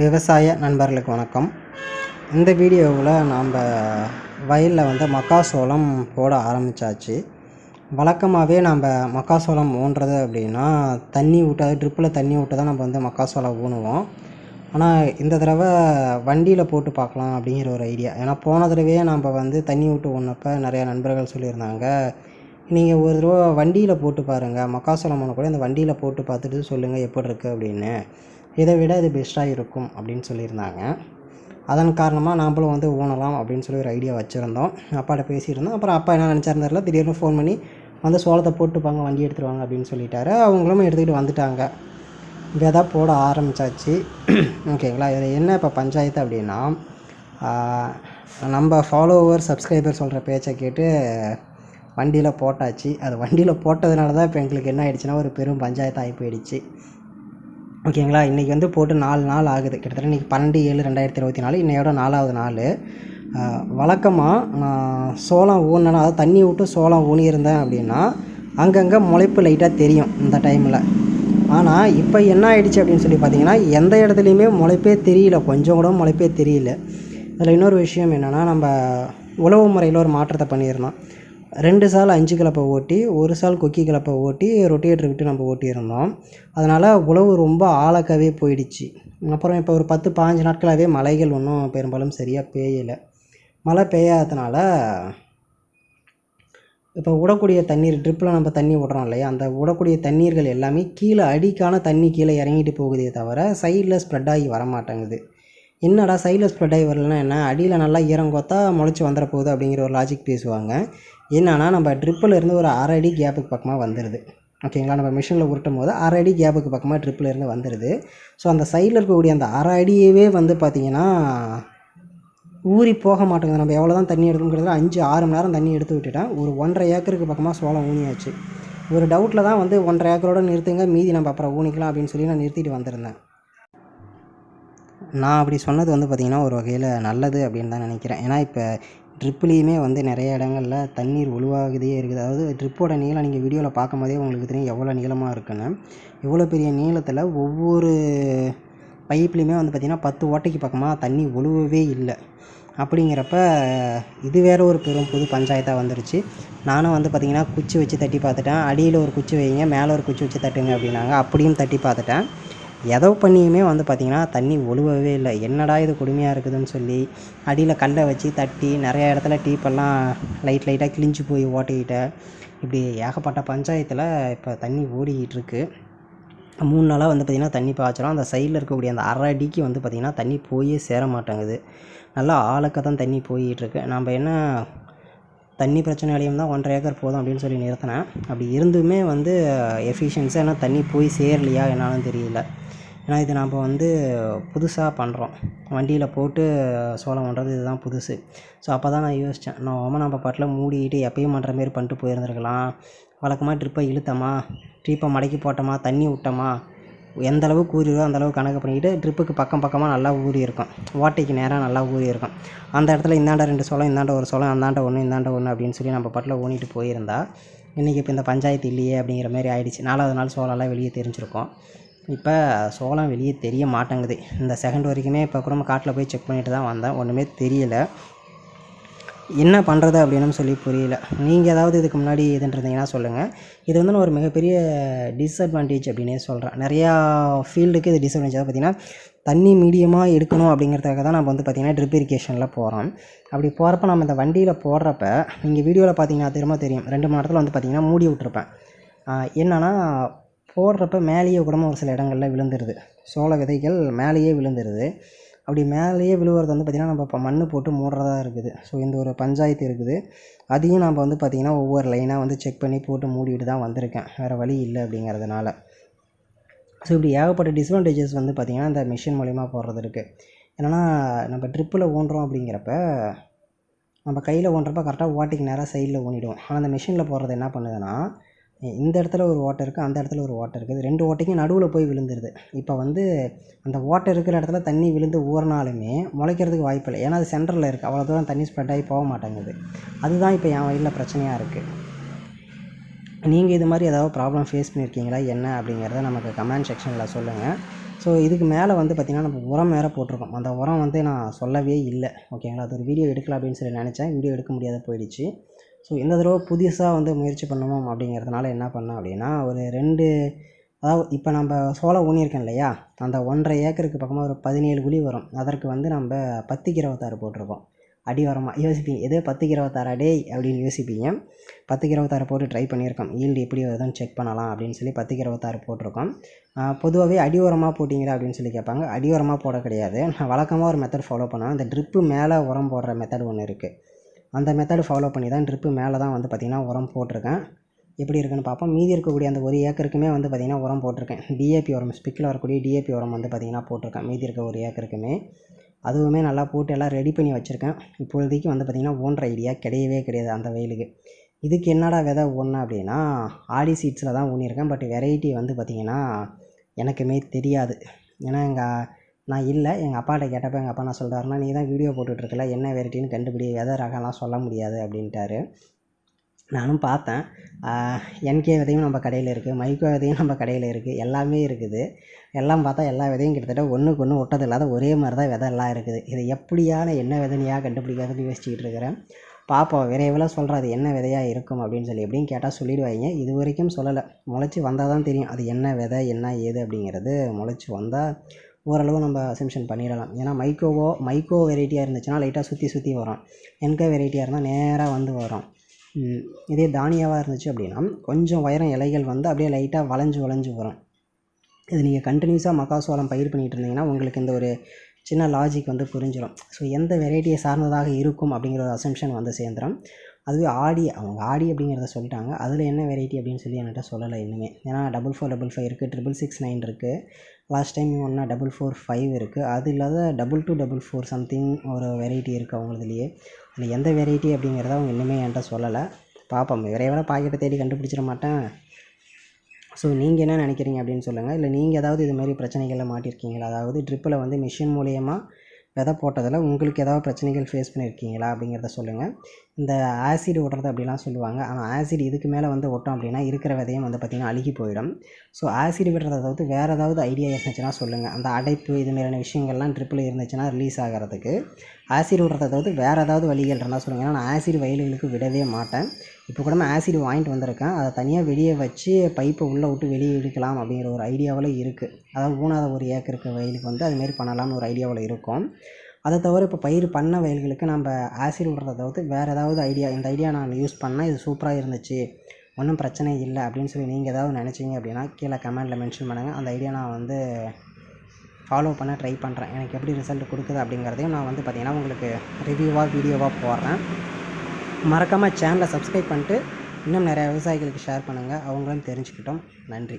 விவசாய நண்பர்களுக்கு வணக்கம். இந்த வீடியோவில் நாம் வயலில் வந்து மக்காசோளம் போட ஆரம்பித்தாச்சு வழக்கமாகவே நம்ம மக்காசோளம் ஊன்றது அப்படின்னா தண்ணி விட்டாது ட்ரிப்பில் தண்ணி விட்டு தான் நம்ம வந்து மக்காசோளம் ஊனுவோம். ஆனால் இந்த தடவை வண்டியில் போட்டு பார்க்கலாம் அப்படிங்கிற ஒரு ஐடியா. ஏன்னா போன தடவையே நம்ம வந்து தண்ணி விட்டு ஊனப்போ நிறையா நண்பர்கள் சொல்லியிருந்தாங்க. நீங்கள் ஒரு தடவை வண்டியில் போட்டு பாருங்கள் மக்காசோளம் ஊன கூட இந்த வண்டியில் போட்டு பார்த்துட்டு சொல்லுங்கள் எப்படி இருக்குது அப்படின்னு. இதை விட இது பெஸ்ட்டாக இருக்கும் அப்படின்னு சொல்லியிருந்தாங்க. அதன் காரணமாக நாம்பளும் வந்து ஊனலாம் அப்படின்னு சொல்லி ஒரு ஐடியா வச்சுருந்தோம். அப்பாட்ட பேசியிருந்தோம். அப்புறம் அப்பா என்ன நினச்சாருன்னு தெரில திடீர்னு ஃபோன் பண்ணி வந்து சோளத்தை போட்டுப்பாங்க வண்டி எடுத்துருவாங்க அப்படின்னு சொல்லிட்டாரு. அவங்களும் எடுத்துக்கிட்டு வந்துட்டாங்க. விதை போட ஆரம்பித்தாச்சு ஓகேங்களா இதில் என்ன இப்போ பஞ்சாயத்து அப்படின்னா நம்ம ஃபாலோவர் சப்ஸ்கிரைபர் சொல்கிற பேச்சை கேட்டு வண்டியில் போட்டாச்சு. அது வண்டியில் போட்டதுனால தான் இப்போ எங்களுக்கு என்ன ஆயிடுச்சுன்னா ஒரு பெரும் பஞ்சாயத்து ஆகி போயிடுச்சு. ஓகேங்களா? இன்றைக்கி வந்து போட்டு நாலு நாள் ஆகுது. கிட்டத்தட்ட இன்றைக்கி பன்னெண்டு ஏழு ரெண்டாயிரத்தி இருபத்தி நாலு இன்னையோட நாலாவது நாள். வழக்கமாக நான் சோளம் ஊனினா அதாவது தண்ணி விட்டு சோளம் ஊனியிருந்தேன் அப்படின்னா அங்கங்கே முளைப்பு லைட்டாக தெரியும் இந்த டைமில் ஆனால் இப்போ என்ன ஆயிடுச்சு அப்படின்னு சொல்லி பார்த்தீங்கன்னா எந்த இடத்துலையுமே முளைப்பே தெரியல. கொஞ்சம் கூட முளைப்பே தெரியல. அதில் இன்னொரு விஷயம் என்னென்னா நம்ம உழவு முறையில் ஒரு மாற்றத்தை பண்ணியிருந்தோம் ரெண்டு சால் அஞ்சு கலப்பை ஓட்டி ஒரு சால் கொக்கி கலப்பை ஓட்டி ரொட்டேட்டர் விட்டு நம்ம ஓட்டியிருந்தோம். அதனால் உழவு ரொம்ப ஆழக்கவே போயிடுச்சு. அப்புறம் இப்போ ஒரு பத்து பாஞ்சு நாட்களாகவே மழைகள் ஒன்றும் பெரும்பாலும் சரியாக பெய்யலை மழை பெய்யாததுனால இப்போ விடக்கூடிய தண்ணீர் ட்ரிப்பில் நம்ம தண்ணி விடுறோம் இல்லையா அந்த விடக்கூடிய தண்ணீர்கள் எல்லாமே கீழே அடிக்கான தண்ணி கீழே இறங்கிட்டு போகுதே தவிர சைடில் ஸ்ப்ரெட் ஆகி வர மாட்டேங்குது என்னடா சைடில் ஸ்ப்ரெட் ஆகி வரலன்னா என்ன? அடியில் நல்லா ஈரம் கோத்தா முளைச்சி வந்துட போகுது அப்படிங்கிற ஒரு லாஜிக் பேசுவாங்க. என்னன்னா நம்ம ட்ரிப்பில் இருந்து ஒரு அரை அடி கேப்புக்கு பக்கமாக வந்துடுது ஓகேங்களா நம்ம மிஷினில் உருட்டும் போது அரை அடி கேப்புக்கு பக்கமாக ட்ரிப்பில் இருந்து வந்துடுது ஸோ அந்த சைடில் இருக்கக்கூடிய அந்த அரை அடியவே வந்து பார்த்திங்கன்னா ஊறி போக மாட்டேங்குது. நம்ம எவ்வளோ தான் தண்ணி எடுக்கணுங்கிறது அஞ்சு ஆறு மணி நேரம் தண்ணி எடுத்து விட்டுட்டேன் ஒரு ஒன்றரை ஏக்கருக்கு பக்கமாக சோளம் ஊனியாச்சு. ஒரு டவுட்டில் தான் வந்து ஒன்றரை ஏக்கரோட நிறுத்துங்க. மீதி நம்ம அப்புறம் ஊனிக்கலாம் அப்படின்னு சொல்லி நான் நிறுத்திட்டு வந்திருந்தேன். நான் அப்படி சொன்னது வந்து பார்த்திங்கன்னா ஒரு வகையில் நல்லது அப்படின்னு தான் நினைக்கிறேன். ஏன்னா இப்போ ட்ரிப்லேயுமே வந்து நிறைய இடங்களில் தண்ணீர் உழுவாகுதே இருக்குது. அதாவது ட்ரிப்போட நீளம் நீங்கள் வீடியோவில் பார்க்கும் போதே உங்களுக்கு தெரியும் எவ்வளோ நீளமாக இருக்குன்னு. இவ்வளோ பெரிய நீளத்தில் ஒவ்வொரு பைப்லேயுமே வந்து பார்த்திங்கன்னா பத்து ஓட்டைக்கு பக்கமாக தண்ணி ஒழுவவே இல்லை. அப்படிங்கிறப்ப இது வேறு ஒரு பெரும் புது பஞ்சாயத்தாக வந்துருச்சு. நானும் வந்து பார்த்திங்கன்னா குச்சி வச்சு தட்டி பார்த்துட்டேன். அடியில் ஒரு குச்சி வைங்க மேலே ஒரு குச்சி வச்சு தட்டுங்க அப்படின்னாங்க. அப்படியும் தட்டி பார்த்துட்டேன். எதோ பண்ணியுமே வந்து பார்த்திங்கன்னா தண்ணி ஒழுவவே இல்லை. என்னடா இது கொடுமையாக இருக்குதுன்னு சொல்லி அடியில் கல்லை வச்சு தட்டி நிறையா இடத்துல டீப்பெல்லாம் லைட் லைட்டாக கிழிஞ்சு போய் ஓட்டிக்கிட்ட இப்படி ஏகப்பட்ட பஞ்சாயத்தில் இப்போ தண்ணி ஓடிக்கிட்டு இருக்கு. மூணு நாளாக வந்து பார்த்திங்கன்னா தண்ணி பாய்ச்சலாம் அந்த சைடில் இருக்கக்கூடிய அந்த அரை அடிக்கு வந்து பார்த்திங்கன்னா தண்ணி போயே சேர மாட்டேங்குது. நல்லா ஆழக்க தான் தண்ணி போயிட்டுருக்கு நம்ம என்ன தண்ணி பிரச்சனையாலையும் தான் ஒன்றரை ஏக்கர் போதும் அப்படின்னு சொல்லி நிறுத்தினேன். அப்படி இருந்துமே வந்து எஃபிஷியன்ஸாக ஏன்னா தண்ணி போய் சேரலையா என்னாலும் தெரியல. ஏன்னா இது நாம் வந்து புதுசாக பண்ணுறோம் வண்டியில் போட்டு சோளம் பண்ணுறது இதுதான் புதுசு. ஸோ அப்போ தான் நான் யோசித்தேன் நம்ம நம்ம பாட்டில் மூடிக்கிட்டு எப்பயும் பண்ணுற மாரி பண்ணிட்டு போயிருந்துருக்கலாம். வழக்கமாக ட்ரிப்பை இழுத்தோமா? ட்ரிப்பை மடக்கி போட்டோமா? தண்ணி விட்டோமா எந்த அளவு ஊறிடுதோ அந்த கணக்கு பண்ணிக்கிட்டு ட்ரிப்புக்கு பக்கம் பக்கமாக நல்லா ஊறி இருக்கும். ஓட்டைக்கு நேராக நல்லா ஊறி இருக்கும். அந்த இடத்துல இந்தாண்ட ரெண்டு சோளம் இந்தாண்ட ஒரு சோளம் அந்தாண்ட ஒன்று இந்தாண்ட ஒன்று அப்படின்னு சொல்லி நம்ம பாட்டில் ஊனிட்டு போயிருந்தா இன்றைக்கி இப்போ இந்த பஞ்சாயத்து இல்லையே அப்படிங்கிற மாதிரி ஆயிடுச்சு. நாலாவது நாள் சோளம்லாம் வெளியே தெரிஞ்சிருக்கும். இப்போ சோளம் வெளியே தெரிய மாட்டேங்குது. இந்த செகண்ட் வரைக்குமே இப்போ கூட நம்ம காட்டில் போய் செக் பண்ணிட்டு தான் வந்தேன். ஒன்றுமே தெரியல. என்ன பண்ணுறது அப்படின்னு சொல்லி புரியல. நீங்கள் ஏதாவது இதுக்கு முன்னாடி இதுன்னு இருந்தீங்கன்னா சொல்லுங்கள் இது வந்து நான் ஒரு மிகப்பெரிய டிஸ்அட்வான்டேஜ் அப்படின்னே சொல்கிறேன் நிறையா ஃபீல்டுக்கு இது டிஸ்அட்வான்டேஜ் பார்த்தீங்கன்னா தண்ணி மீடியமாக எடுக்கணும் அப்படிங்கிறதுக்காக தான் நம்ம வந்து பார்த்திங்கன்னா ட்ரிப் இரிகேஷனில் போகிறோம் அப்படி போகிறப்ப நம்ம இந்த வண்டியில் போடுறப்ப நீங்கள் வீடியோவில் பார்த்தீங்கன்னா திரும்ப தெரியும் ரெண்டு மணி நேரத்தில் வந்து பார்த்திங்கன்னா மூடி விட்ருப்பேன் என்னென்னா போடுறப்ப மேலேயே கூட ஒரு சில இடங்களில் விழுந்துருது. சோள விதைகள் மேலேயே விழுந்துருது. அப்படி மேலேயே விழுவுறது வந்து பார்த்திங்கன்னா நம்ம இப்போ மண் போட்டு மூடுறதா இருக்குது. ஸோ இந்த ஒரு பஞ்சாயத்து இருக்குது. அதையும் நம்ம வந்து பார்த்திங்கன்னா ஒவ்வொரு லைனாக வந்து செக் பண்ணி போட்டு மூடிட்டு தான் வந்திருக்கேன். வேறு வழி இல்லை அப்படிங்கிறதுனால. ஸோ இப்படி ஏகப்பட்ட டிஸ்அட்வான்டேஜஸ் வந்து பார்த்திங்கன்னா இந்த மிஷின் மூலிமா போடுறது இருக்குது என்னென்னா நம்ம ட்ரிப்பில் ஊன்றோம் அப்படிங்கிறப்ப நம்ம கையில் ஊன்றப்ப கரெக்டாக ஓட்டிக்கு நேராக சைடில் ஊனிடுவோம். ஆனால் அந்த மிஷினில் போடுறது என்ன பண்ணுதுன்னா இந்த இடத்துல ஒரு ஓட்டை இருக்குது அந்த இடத்துல ஒரு ஓட்டை இருக்குது ரெண்டு ஓட்டைக்கும் நடுவில் போய் விழுந்துருது. இப்போ வந்து அந்த ஓட்டை இருக்கிற இடத்துல தண்ணி விழுந்து ஊறினாலுமே முளைக்கிறதுக்கு வாய்ப்பு இல்லை. ஏன்னா அது சென்டரில் இருக்குது அவ்வளோ தூரம் தண்ணி ஸ்ப்ரெட் ஆகி போக மாட்டேங்குது. அதுதான் இப்போ என் வயலில் பிரச்சனையாக இருக்குது நீங்கள் இது மாதிரி ஏதாவது ப்ராப்ளம் ஃபேஸ் பண்ணியிருக்கீங்களா என்ன அப்படிங்கிறத நமக்கு கமெண்ட் செக்ஷனில் சொல்லுங்கள் ஸோ இதுக்கு மேலே வந்து பார்த்திங்கன்னா நம்ம உரம் வேறு போட்டிருக்கோம். அந்த உரம் வந்து நான் சொல்லவே இல்லை. ஓகேங்களா அது ஒரு வீடியோ எடுக்கலாம் அப்படின்னு சொல்லி நினச்சேன். வீடியோ எடுக்க முடியாத போயிடுச்சு. ஸோ இந்த தடவை புதுசாக வந்து முயற்சி பண்ணணும் அப்படிங்கிறதுனால என்ன பண்ணேன் அப்படின்னா ஒரு ரெண்டு அதாவது இப்போ நம்ம சோளம் ஊனியிருக்கேன் இல்லையா? அந்த ஒன்றரை ஏக்கருக்கு பக்கமாக ஒரு பதினேழு குழி வரும். அதற்கு வந்து நம்ம பத்துக்கு இருபத்தாறு போட்டிருக்கோம். அடி உரமாக யோசிப்பீங்க எதே பத்துக்கு இருபத்தாறு டேய்? அப்படின்னு யோசிப்பீங்க. பத்துக்கு இருபத்தாறு போட்டு ட்ரை பண்ணியிருக்கோம். ஈல்டு எப்படி வருதுன்னு செக் பண்ணலாம் அப்படின்னு சொல்லி பத்துக்கு இருபத்தாறு போட்டிருக்கோம். பொதுவாகவே அடி உரமாக போட்டிங்களா அப்படின்னு சொல்லி கேட்பாங்க. அடி உரமாக போட கிடையாது. நான் வழக்கமாக ஒரு மெத்தட் ஃபாலோ பண்ணுவேன். இந்த ட்ரிப்பு மேலே உரம் போடுற மெத்தட் ஒன்று இருக்குது அந்த மெத்தடு ஃபாலோ பண்ணி தான் ட்ரிப்பு மேலே தான் வந்து பார்த்திங்கன்னா உரம் போட்டிருக்கேன். எப்படி இருக்குன்னு பார்ப்போம். மீதி இருக்கக்கூடிய அந்த ஒரு ஏக்கருக்குமே வந்து பார்த்திங்கன்னா உரம் போட்டிருக்கேன். டிஏபி உரம் ஸ்பிக்கில் வரக்கூடிய டிஏபி உரம் வந்து பார்த்திங்கன்னா போட்டிருக்கேன். மீதி இருக்க ஒரு ஏக்கருக்குமே. அதுவுமே நல்லா போட்டு எல்லாம் ரெடி பண்ணி வச்சுருக்கேன். இப்பொழுதைக்கு வந்து பார்த்திங்கன்னா ஓன்ற ஐடியா கிடையவே கிடையாது அந்த வெயிலுக்கு. இதுக்கு என்னடா விதை ஒன்று அப்படின்னா ஆடி சீட்ஸில் தான் ஊனியிருக்கேன் பட் வெரைட்டி வந்து பார்த்திங்கன்னா எனக்குமே தெரியாது. ஏன்னா எங்கள் நான் இல்லை எங்கள் அப்பாட்ட கேட்டப்போ எங்கள் அப்பா நான் சொல்கிறாருன்னா நீ தான் வீடியோ போட்டுட்ருக்கல என்ன வெரைட்டின்னு கண்டுபிடி விதை ரகம்லாம் சொல்ல முடியாது அப்படின்ட்டாரு. நானும் பார்த்தேன். என்கே விதையும் நம்ம கடையில் இருக்குது மைக்கோ விதையும் நம்ம கடையில் இருக்குது எல்லாமே இருக்குது. எல்லாம் பார்த்தா எல்லா விதையும் கிட்டத்தட்ட ஒன்றுக்கு ஒன்று ஒட்டது இல்லாத ஒரே மாதிரி தான் விதை எல்லாம் இருக்குது. இது எப்படியான என்ன விதனையாக கண்டுபிடிக்காதுன்னு யோசிச்சுக்கிட்டு இருக்கிறேன் பார்ப்போம் விரைவில் சொல்கிறேன் அது என்ன விதையாக இருக்கும்? அப்படின்னு சொல்லி எப்படின்னு கேட்டால் சொல்லிடுவாங்க இது வரைக்கும் சொல்லலை. முளைச்சி வந்தால் தான் தெரியும் அது என்ன விதை என்ன ஏது அப்படிங்கிறது. முளைச்சி வந்தால் ஓரளவு நம்ம அசம்ஷன் பண்ணிடலாம். ஏன்னா மைக்கோவோ மைக்கோ வெரைட்டியாக இருந்துச்சுன்னா லைட்டாக சுற்றி சுற்றி வரும். என்கே வெரைட்டியாக இருந்தால் நேராக வந்து வரும். இதே தானியாவாக இருந்துச்சு அப்படின்னா கொஞ்சம் உயரம் இலைகள் வந்து அப்படியே லைட்டாக வளைஞ்சு வளைஞ்சு வரும். இது நீங்கள் கண்டினியூஸாக மக்காசோளம் பயிர் பண்ணிகிட்டு இருந்தீங்கன்னா உங்களுக்கு இந்த ஒரு சின்ன லாஜிக் வந்து புரிஞ்சிடும் ஸோ எந்த வெரைட்டியை சார்ந்ததாக இருக்கும் அப்படிங்கிற ஒரு அசம்ஷன் வந்து சேர்ந்துடும் அதுவே ஆடி அவங்க ஆடி அப்படிங்கிறத சொல்லிட்டாங்க. அதில் என்ன வெரைட்டி அப்படின்னு சொல்லி என்கிட்ட சொல்லலை இன்னுமே. ஏன்னா டபுள் ஃபோர் டபுள் ஃபைவ் இருக்குது ட்ரிபிள் சிக்ஸ் நைன் இருக்குது லாஸ்ட் டைம் ஒன்றா டபுள் ஃபோர் ஃபைவ் இருக்குது அது இல்லாத double two double four something ஒரு வெரைட்டி இருக்குது அவங்களதுலேயே. அதில் எந்த வெரைட்டி அப்படிங்கிறத அவங்க இன்னுமே என்கிட்ட சொல்லலை. பார்ப்போம் விரைவில் பாக்கெட்டை தேடி கண்டுபிடிச்சிட மாட்டேன். ஸோ நீங்கள் என்ன நினைக்கிறீங்க அப்படின்னு சொல்லுங்கள் இல்லை நீங்கள் ஏதாவது இது மாதிரி பிரச்சனைகளில் மாட்டியிருக்கீங்களா அதாவது ட்ரிப்பில் வந்து மிஷின் மூலயமா விதை போட்டதில் உங்களுக்கு ஏதாவது பிரச்சனைகள் ஃபேஸ் பண்ணியிருக்கீங்களா அப்படிங்கிறத சொல்லுங்கள். இந்த ஆசிட் ஓட்டுறது அப்படிலாம் சொல்லுவாங்க. ஆனால் ஆசிட் இதுக்கு மேலே வந்து ஓட்டோம் அப்படின்னா இருக்கிற விதையும் வந்து பார்த்திங்கன்னா அழுகி போயிடும். ஸோ ஆசிட் விடுறத தவிர்த்து வேறு ஏதாவது ஐடியா இருந்துச்சுன்னா சொல்லுங்கள். அந்த அடைப்பு இது மாதிரியான விஷயங்கள்லாம் ட்ரிப்பில் இருந்துச்சுன்னா ரிலீஸ் ஆகிறதுக்கு. ஆசிட் விடுறத தவிர்த்து வேறு ஏதாவது வழிகள் இருந்தால் சொல்லுங்கள் ஏன்னா நான் ஆசிட் வயல்களுக்கு விடவே மாட்டேன். இப்போ கூட நான் ஆசிட் வாங்கிட்டு வந்திருக்கேன். அதை தனியாக வெளியே வச்சு பைப்பை உள்ளே விட்டு வெளியே எடுக்கலாம் அப்படிங்கிற ஒரு ஐடியாவில் இருக்குது அதாவது ஊனாத ஒரு ஏக்கருக்கு வயலுக்கு வந்து அதுமாரி பண்ணலாம்னு ஒரு ஐடியாவில் இருக்கும். அதை தவிர இப்போ பயிர் பண்ண வயல்களுக்கு நம்ம ஆசிட் விடுறத தவிர்த்து வேறு ஏதாவது ஐடியா இந்த ஐடியா நான் யூஸ் பண்ணால் இது சூப்பராக இருந்துச்சு. ஒன்றும் பிரச்சனை இல்லை அப்படின்னு சொல்லி நீங்கள் ஏதாவது நினச்சிங்க அப்படின்னா கீழே கமெண்ட்டில் மென்ஷன் பண்ணுங்கள் அந்த ஐடியா நான் வந்து ஃபாலோ பண்ண ட்ரை பண்ணுறேன் எனக்கு எப்படி ரிசல்ட் கொடுக்குது அப்படிங்கிறதையும் நான் வந்து பார்த்திங்கன்னா உங்களுக்கு ரிவ்யூவாக வீடியோவாக போடுறேன். மறக்காமல் சேனலை சப்ஸ்கிரைப் பண்ணிட்டு இன்னும் நிறையா விவசாயிகளுக்கு ஷேர் பண்ணுங்கள் அவங்களும் தெரிஞ்சுக்கிட்டோம். நன்றி.